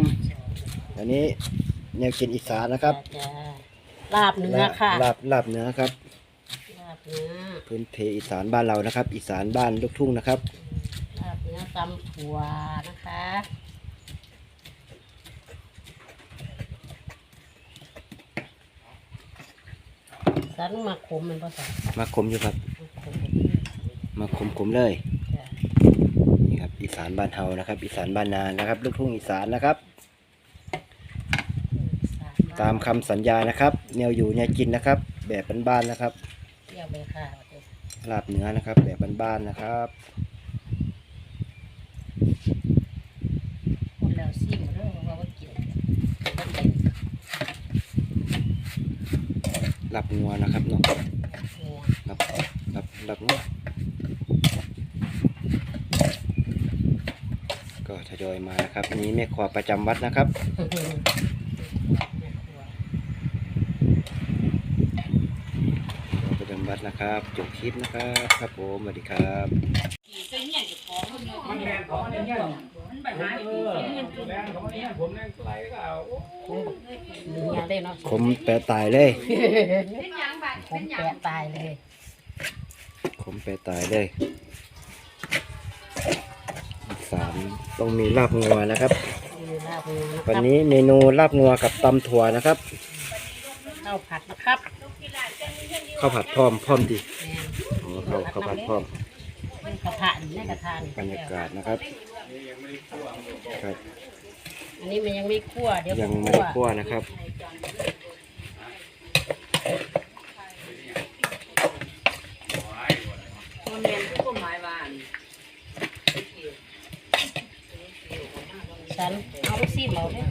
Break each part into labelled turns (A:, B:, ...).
A: ม อันนี้แนวกินอีสานนะครับ
B: จ้าลาบเนื้อค่ะ
A: ลาบลาบเนื้อครับ
B: ลาบเนื้อ
A: พื้นเพอีสานบ้านเรานะครับ อีสานบ้านลูกทุ่งนะครับ
B: ลาบเนื้อตำถั่วนะคะ สันมาขมมันภาษา
A: มาขมอยู่ครับ
B: มาขม
A: มาขมขมๆเลย
B: จ้ะ
A: นี่ครับอีสานบ้านเฮานะครับ อีสานบ้านนานะครับลูกทุ่งอีสานนะครับ ตามคำสัญญานะครับ แนวอยู่แนวกินนะครับ แบบบ้านๆนะครับ
B: เที่ยวไปค่ะ
A: ลาบเนื้อนะครับ แบบบ้านๆนะครับ
B: คนแล้วซิมเรื่องว่าว่ากินก็เป็น
A: ลาบงัวนะครับเนาะ
B: หัว
A: ลาบลาบลาบงัวก็ท ยอยมานะครับอันนี้แม่ครัวประจำวัดนะครับ
B: แม่ครัว
A: ประจำวัดนะครับจบคลิปนะครับครับผมสวัสดีครับ
C: มันแรงของเนี่ยเนี่ยมันไปหาเออแรงของเนี่ยผมแรงไกลก็เอา
B: เนื้อได้เนาะ
A: ผมแปรตายเลย
B: ผมแปะตายเลย
A: ผมแปรตายเลยอีสามต้องมีลาบงัวนะครับ
B: มีลาบเนื้อนะค
A: วัน
B: รับ
A: นี้เมนูลาบงัวกับตำถั่วนะครับ
B: ข้าวผัดนะครับ
A: ข้าวผัดพร้อมพร้อมดี
B: แม่น
A: อ๋อข้าวข้าวผัดพร้อม
B: เป็นกระทะนี่ในกระทะนี่
A: บรรยากาศนะครับครับ
B: อันนี้มันยังไม่คั่วเดี๋ยว
A: ยัง
B: ผม
A: ไม่
B: คั่ว
A: ได้คั่วนะครับ
C: มันแรงก็หมายว่
B: ฉันเอาไปซีมเอาเนี่ย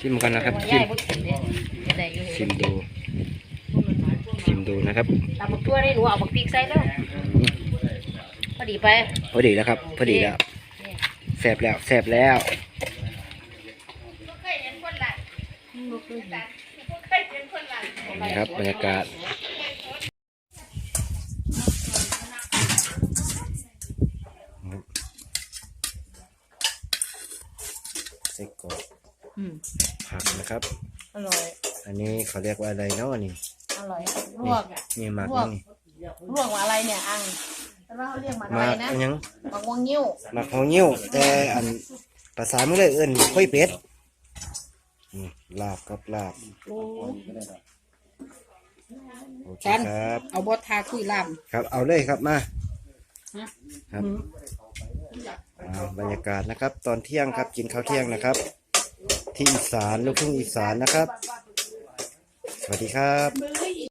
A: ชิมกันนะครับ
B: ว่า
A: ชิ
B: ย่ามยบ่กินเนี่ยจะได้อยู่
A: ชิมดูชิมดูนะครับ
B: ตำบักทั่วได้หนูเอาบักพริกใส่แล้ว
A: อืม
B: พอดีไป
A: พอดีแล้วครับพอดีแล้วแสบแล้วแสบแล้วนี่ครับบรรยากาศ เส้กรอก
B: อืม
A: ผักนะครับ
B: อร่อย
A: อันนี้เขาเรียกว่าอะไรเนาะนี่
B: อร่อยล
A: นี่
B: วก
A: นี่หมัก
B: ลวก
A: นี่
B: ลวกว่าอะไรเนี่ยอังแต่ว่าเขาเรียกหมัน
A: ห
B: อะไร
A: มัก
B: นะ
A: อันยัง
B: หมักวงยิ้ว
A: หมักหองิ้ว แต่อันภาษาเมื่อเลยเอิ้นค่อยเป็ดอืมลาบครับลาบโอเคครับ
B: เอาบดทาคุยล
A: ครับเอาเลยครับมา
B: ฮะ
A: ครับอ่า บรรยากาศนะครับ ตอนเที่ยงครับกินข้าวเที่ยงนะครับ ที่อีสานลูกทุ่งอีสานนะครับ สวัสดีครับ